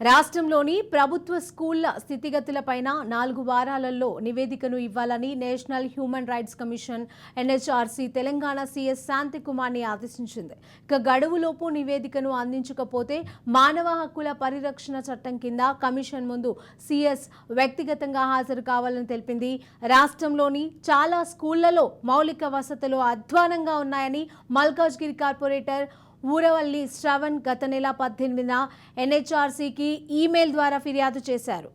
రాష్ట్రంలోని ప్రభుత్వ స్కూళ్ళ స్థితిగతులపైన నాలుగు వారాలలో నివేదికను ఇవ్వాలని National Human Rights Commission NHRC Telangana CS శాంతికుమార్ని ఆదేశించింది. ఇక గడువులోపు నివేదికను అందించకపోతే మానవ హక్కుల పరిరక్షణ చట్టం కింద కమిషన్ ముందు సీఎస్ వ్యక్తిగతంగా హాజరు కావాలని తెలిపింది. రాష్ట్రంలోని చాలా స్కూళ్ళలో మౌలిక వసతులు అధ్వానంగా ఉన్నాయని మల్కాజ్గిరి కార్పొరేటర్ ఊరవల్లి శ్రవణ్ గత నెల పద్దెనిమిదిన ఎన్హెచ్ఆర్సీకి ఈమెయిల్ ద్వారా ఫిర్యాదు చేశారు.